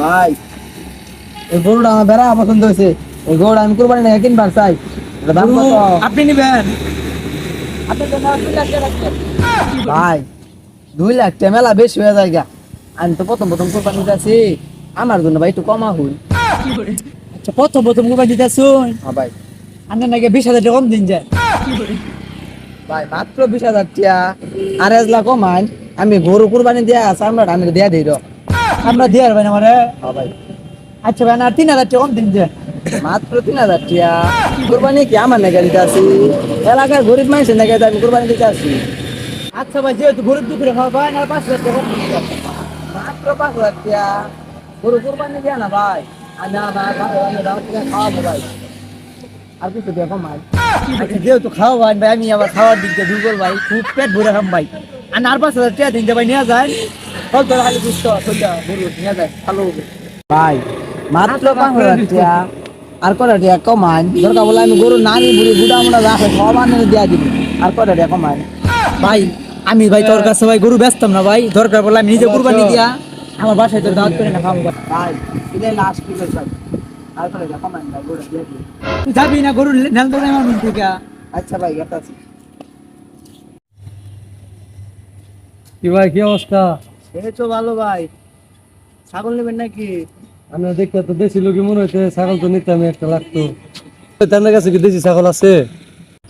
ভাই এই গরুটা আমার বেড়া পছন্দ হয়েছে। এই গরুটা আমি কোরবানি না কিনবার চাই। দাম কত? আপনি নিবেন। ভাই দুই লাখ টাকা মেলা বেশি হয়ে যায় গা। আমি তো প্রথম প্রথম কোরবানি দিতেছি। আমার জন্য ভাই একটু কমা হই আচ্ছা প্রথম প্রথম কোরবানি দিতে শুন হ্যাঁ ভাই। আপনার নাকি বিশ হাজার টাকা কম দিন যায়। ভাই মাত্র বিশ হাজার টিয়া। আর এজলা কমান আমি গরু কুরবানি দিয়া আছে আমরা আমি দিয়া দিই আমরা দিয়ে পারবেন আমারে। হ্যাঁ ভাই। আচ্ছা ভাই আর তিন হাজার টাকা কম দিন যায় মাত্র তিন হাজার টিয়া। কুরবানি কি আমার নাকি দিতে আসি? এলাকার গরিব মানুষের নাকি আমি কুরবানি দিতে আসি? আচ্ছা ভাই যেহেতু গরিব দুপুরে খাওয়া পায় না পাঁচ হাজার টাকা। মাত্র পাঁচ হাজার টিয়া। গরু কুরবানি দিয়া না ভাই। আমি দাম থেকে খাওয়াবো ভাই। আর কিছু দিয়ে কমাই আচ্ছা যেহেতু খাওয়া ভাই ভাই আমি আবার খাওয়ার দিক দিয়ে দুর্বল ভাই খুব পেট ভরে খাম ভাই। আর আর পাঁচ হাজার টাকা দিন ভাই নিয়ে যায় ভাই মাত্র টিয়া আর কটা টিয়া কমান দরকার বলে আমি গরু নারী বুড়ি বুড়া মুড়া রাখে সব আনে দিয়া দিবি। আর কটা টিয়া কমান ভাই আমি ভাই তোর কাছে ভাই গরু ব্যস্তাম না ভাই। দরকার পড়লে আমি নিজে কুরবানি দিয়া আমার বাসায় তোর দাওয়াত করে না খাব ভাই। লাস্ট কি ভাই আর কটা টিয়া কমান ভাই গরু দিয়া দিবি। তুই যাবি না গরু নেন তো আমার মন থেকে? আচ্ছা ভাই আছে কি ভাই কি অবস্থা? এই তো ভালো ভাই। ছাগল নেবেন নাকি? আমরা দেখতে তো দেশি লোকই মনে হইতে ছাগল তো নিতে আমি একটা লাগতো। তার কাছে কি দেশি ছাগল আছে?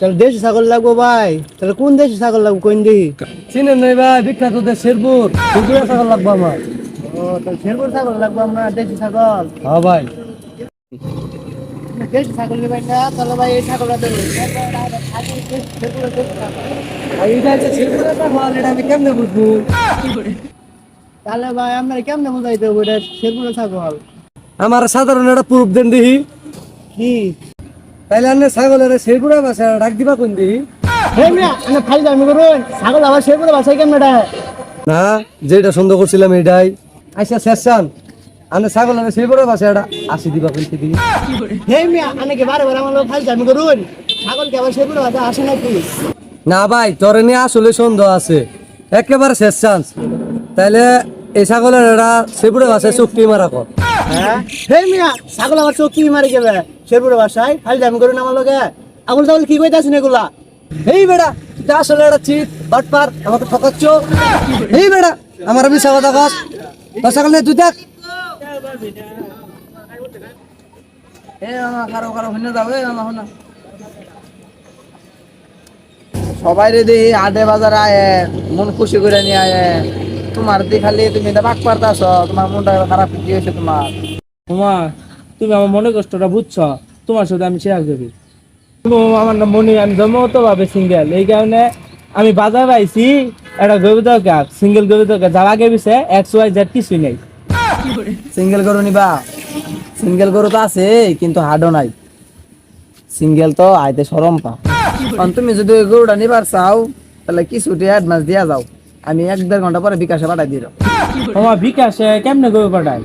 তাহলে দেশি ছাগল লাগবো ভাই। তাহলে কোন দেশি ছাগল লাগবো কোন দিহি চিনেন নাই ভাই বিখ্যাত দেশ শেরপুর। শেরপুরের ছাগল লাগবো আমার। ও তাহলে শেরপুর ছাগল লাগবো আমরা দেশি ছাগল। হ্যাঁ ভাই। দেশি ছাগল নেবেন না তাহলে ভাই এই ছাগলটা দেবো আর এটা হচ্ছে শেরপুরের ছাগল এটা আমি কেমনে বুঝব? তাহলে ভাই আমরা কেমনে বুঝাইতে হবে এটা শেরপুরের ছাগল। আমার সাধারণ একটা প্রুফ দেন দিহি কি? তাইলে আপনি ছাগলের শেরপুরের ভাষা ডাক দিবা কোন মিয়া দামি করুন। ছাগল আবার কেমন না যেটা সন্দেহ করছিলাম এটাই। আচ্ছা শেষান ভাষা এটা আসি দিবা মিয়া বারে বারে আমার লোক খালি দামি করুন? ছাগল আসে নাকি? না ভাই তোর নিয়ে আসলে সন্দেহ আছে। একেবারে শেষ চান্স। তাইলে এই ছাগলের এটা সেপুরে ভাষায় চুক্তি মারা কর। হ্যাঁ? মিয়া, ছাগল আবার চোখ কি মারি ভাষায় খালি দামি করুন আমার লোকে আগুল তাগুল কি কইতাছেন এগুলা? এই বেড়া আসলে চিট বাটপার, আমাকে ঠকাচ্ছ। এই বেড়া, আমার মিশা কথা কস। তোর ছাগল নিয়ে তুই দেখ। সবাই রে দেখি আডে বাজারে আয়ে, মন খুশি করে নিয়ে আয়ে। তোমার দি খালি তুমি এটা বাক পারতাছ তোমার মনটা খারাপ কি হয়েছে তোমার? তোমা তুমি আমার মনে কষ্টটা বুঝছ তোমার সাথে আমি শেয়ার আমার নাম মনে আমি জন্মগত ভাবে সিঙ্গেল এই কারণে আমি বাজার পাইছি একটা গবিত কাপ সিঙ্গেল গবিত কাপ যার আগে পিছে এক্স ওয়াই জেড কিছুই নেই। সিঙ্গেল গরু নিবা। সিঙ্গেল গরু তো আছে কিন্তু হাডও নাই। সিঙ্গেল তো আইতে সরম পা তুমি যদি গরুটা নিবার চাও তাহলে কিছুটি অ্যাডভান্স দিয়া যাও। আমি এক দেড় ঘণ্টা পরে বিকাশে পাঠাই দিল। বিকাশে কেমনে গবি পাঠাই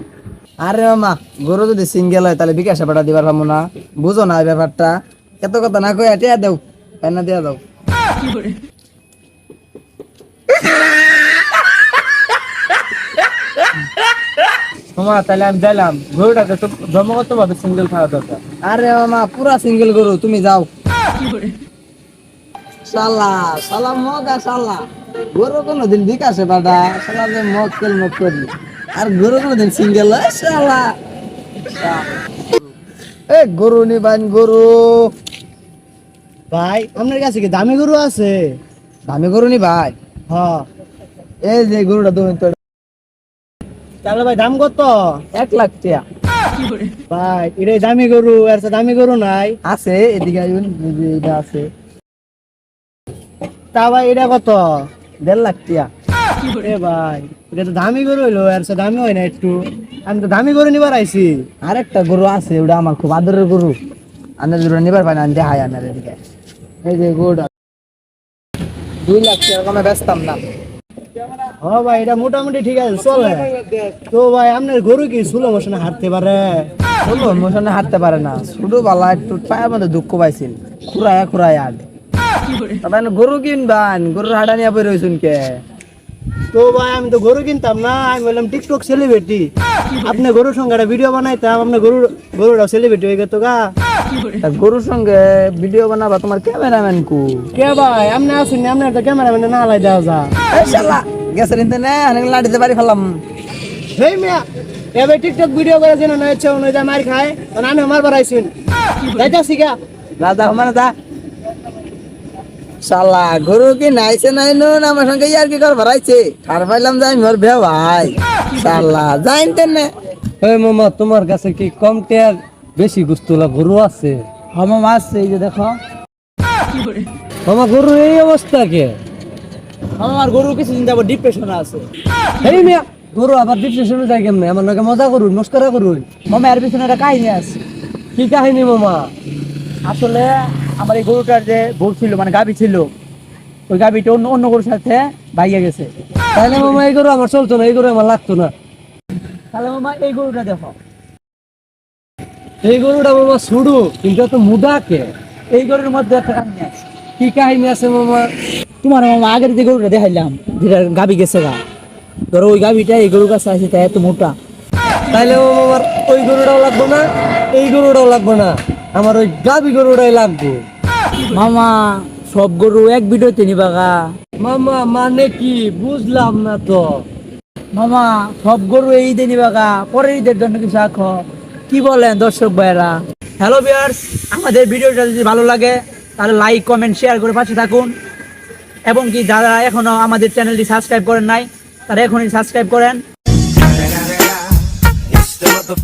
আরে মামা গরু যদি সিঙ্গেল হয় তাহলে বিকাশে পাঠা দিবার পাবো না। বুঝো না এই ব্যাপারটা। এত কথা না কই টিয়া দেও না দিয়া দাও। তোমার তাহলে আমি দিলাম। গরুটাকে তো জন্মগত ভাবে সিঙ্গেল খাওয়া দরকার। আরে মামা পুরা সিঙ্গেল গরু তুমি যাও। শালা শালা মগা শালা। গরু কোনোদিন বিকাশে পাঠা শালা যে মগ তেল মগ করলি আর গরু কোনোদিন সিঙ্গেল শালা। এ গরু নিবান গরু। ভাই আপনার কাছে কি দামি গরু আছে? দামি গরু নি ভাই। হ্যাঁ। এই যে গরুটা তুমি তো তাহলে ভাই দাম কত? এক লাখ টাকা। ভাই এটা দামি গরু চেয়ে দামি গরু নাই। আছে এদিকে আইন এটা আছে। তা ভাই এটা কত? দেড় লাখ টাকা এ ভাই এটা তো দামি গরু হইল এর চেয়ে দামি হয় না একটু। আমি তো দামি গরু নিবার আইছি। আরেকটা গরু আছে ওটা আমার খুব আদরের গরু। আনার গরু নিবার পাই না আমি দেখাই আনার এদিকে। এই যে গরুটা। দুই লাখ টাকা কমে বেচতাম না। ও ভাই এটা মোটামুটি ঠিক আছে চলে। তো ভাই আপনার গরু কি সুলো মোশনে হাঁটতে পারে? সুলো মোশনে হাঁটতে পারে না। শুধু বালা একটু পায়ের মধ্যে দুঃখ পাইছিল খুরায়া খুরায়া আগে। তবে গরু কিনবান গরুর হাঁটা নিয়ে বই রয়েছুন কে? তো ভাই আমি তো গরু কিনতাম না আমি বললাম টিকটক সেলিব্রিটি আপনি গরুর সঙ্গে একটা ভিডিও বানাইতাম আপনি গরু গরুটা সেলিব্রিটি হয়ে গেত গা। গরুর সঙ্গে ভিডিও বানাবা তোমার ক্যামেরাম্যান কু। কে ভাই আপনি আসুন আপনার তো ক্যামেরাম্যান না আলাই দেওয়া যা। শালা গ্যাসের ইনতে নে অনেক লাড়িতে বাড়ি ফেলাম হেই মিয়া এবার টিকটক ভিডিও করে যেন না ইচ্ছা অনুযায়ী মার খায় আর আমি আমার বাড়াইছুন যাইতাছি গা। দাদা মানে দা শালা গরু কি নাইছে নাই নুন? আমার সঙ্গে ইয়ার কি কর ভরাইছে? আর পাইলাম যাই মোর বে ভাই। শালা জানতেন না? এই মামা তোমার কাছে কি কম টেয়ার বেশি গুস্তলা গরু আছে? হম মাছ এই যে দেখো। মামা গরু এই অবস্থা কে? আমার গরু কিছুদিন যাব ডিপ্রেশনে আছে। এই মিয়া গরু আবার ডিপ্রেশনে যায় কেমনে? আমার নাকি মজা করুন মস্করা করুন। মামা এর পিছনে একটা কাহিনী আছে। কি কাহিনী মামা? আসলে আমার এই গরুটার যে গরু ছিল মানে গাবি ছিল ওই গাবিটা অন্য অন্য গরুর সাথে ভাইয়া গেছে। তাহলে মামা এই গরু আমার চলতো না এই গরু আমার লাগতো না। তাহলে মামা এই গরুটা দেখো। এই গরুটা মামা ছুড়ু কিন্তু এত মুদা কে? এই গরুর মধ্যে একটা কাহিনী আছে। কি কাহিনী আছে মামা? তোমার মামা আগের যে গরুটা দেখাইলাম যেটা গাবি গেছে গা। ধরো ওই গাবিটা এই গরুর কাছে আছে তাই এত মোটা। মামা আমার ওই গরুটাও লাগবে না এই গরুটাও লাগবে না আমার ওই গাবি গরুটাই লাগবে। মামা সব গরু এক ভিডিওতে নিবা গা। মামা মানে কি? বুঝলাম না তো। মামা সব গরু এই ঈদে নিবা গা পরের ঈদের জন্য কিছু রাখো কি বলেন দর্শক ভাইরা হ্যালো বিয়ার্স আমাদের ভিডিওটা যদি ভালো লাগে তাহলে লাইক কমেন্ট শেয়ার করে পাশে থাকুন। এবং কি যারা এখনও আমাদের চ্যানেলটি সাবস্ক্রাইব করেন নাই তারা এখনই সাবস্ক্রাইব করেন। the mother